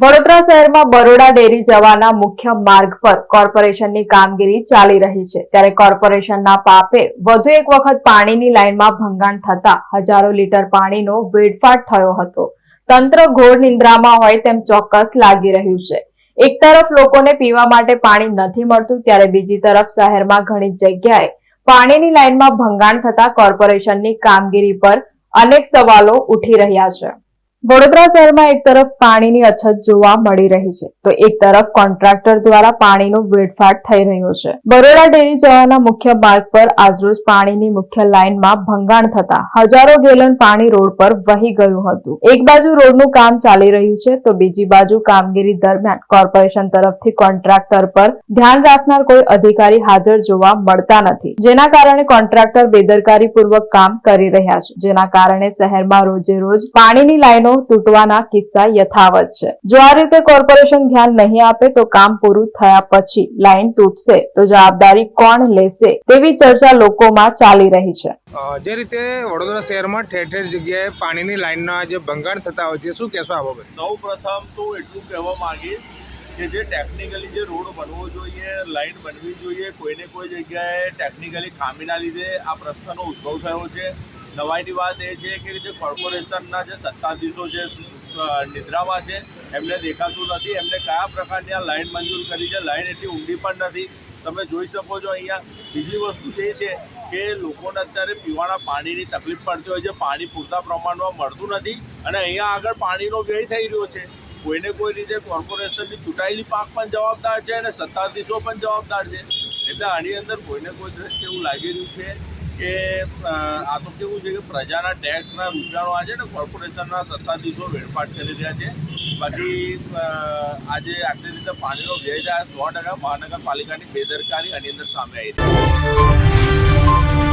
વડોદરા શહેરમાં બરોડા ડેરી જવાના મુખ્ય માર્ગ પર કોર્પોરેશનની કામગીરી ચાલી રહી છે. ત્યારે કોર્પોરેશનના પાપે વધુ એક વખત પાણીની લાઇનમાં ભંગાણ થતા હજારો લીટર પાણીનો વેડફાટ થયો હતો. તંત્ર ઘોર નિંદ્રામાં હોય તેમ ચોક્કસ લાગી રહ્યું છે. એક તરફ લોકોને પીવા માટે પાણી નથી મળતું, ત્યારે બીજી તરફ શહેરમાં ઘણી જગ્યાએ પાણીની લાઇનમાં ભંગાણ થતા કોર્પોરેશનની કામગીરી પર અનેક સવાલો ઉઠી રહ્યા છે. વડોદરા શહેરમાં એક તરફ પાણીની અછત જોવા મળી રહી છે, તો એક તરફ કોન્ટ્રાક્ટર દ્વારા પાણીનો વેડફાટ થઈ રહ્યો છે. બરોડા ડેરી જવાના મુખ્ય માર્ગ પર આજરોજ પાણીની મુખ્ય લાઇનમાં ભંગાણ થતા હજારો ગેલન પાણી રોડ પર વહી ગયું હતું. એક બાજુ રોડનું કામ ચાલી રહ્યું છે, તો બીજી બાજુ કામગીરી દરમિયાન કોર્પોરેશન તરફથી કોન્ટ્રાક્ટર પર ધ્યાન રાખનાર કોઈ અધિકારી હાજર જોવા મળતા નથી, જેના કારણે કોન્ટ્રાક્ટર બેદરકારીપૂર્વક કામ કરી રહ્યા છે. જેના કારણે શહેરમાં રોજે રોજ પાણીની લાઈનો તૂટવાના કિસ્સા યથાવત છે. જો આ રીતે કોર્પોરેશન ધ્યાન નહીં આપે તો કામ પૂરું થયા પછી લાઈન તૂટશે તો જવાબદારી કોણ લેશે તેવી ચર્ચા લોકોમાં ચાલી રહી છે. જે રીતે વડોદરા શહેરમાં ઠેર ઠેર જગ્યાએ પાણીની લાઇનના જે ભંગાણ થતા હોય છે શું કહેશો આ બાબત? સૌ પ્રથમ તો એટલું કહેવા માંગીશ કે જે ટેકનિકલી જે રોડ બનવો જોઈએ લાઈન બનવી જોઈએ કોઈને કોઈ જગ્યાએ ટેકનિકલી ખામીના લીધે આ પ્રશ્નનો ઉદ્ભવ થયો છે. નવાઈની વાત એ છે કે જે કોર્પોરેશનના જે સત્તાધીશો છે નિદ્રામાં છે, એમને દેખાતું નથી. એમને કયા પ્રકારની આ લાઈન મંજૂર કરી છે? લાઈન એટલી ઊંડી પણ નથી. તમે જોઈ શકો છો અહીંયા બીજી વસ્તુ એ છે કે લોકોને અત્યારે પીવાના પાણીની તકલીફ પડતી હોય છે. પાણી પૂરતા પ્રમાણમાં મળતું નથી અને અહીંયા આગળ પાણીનો વ્યય થઈ રહ્યો છે. કોઈને કોઈ રીતે કોર્પોરેશનની ચૂંટાયેલી પાક પણ જવાબદાર છે અને સત્તાધીશો પણ જવાબદાર છે. એટલે આની અંદર કોઈને કોઈ દ્રષ્ટિ એવું લાગી રહ્યું છે કે આ તો કેવું છે કે પ્રજાના ટેક્સના રૂપિયાનો આજે ને કોર્પોરેશનના સત્તાધીશો વેડફાટ કરી રહ્યા છે. બાકી આજે આટલી રીતે પાણીનો વ્યય સો ટકા મહાનગરપાલિકાની બેદરકારી આની અંદર સામે આવી રહી છે.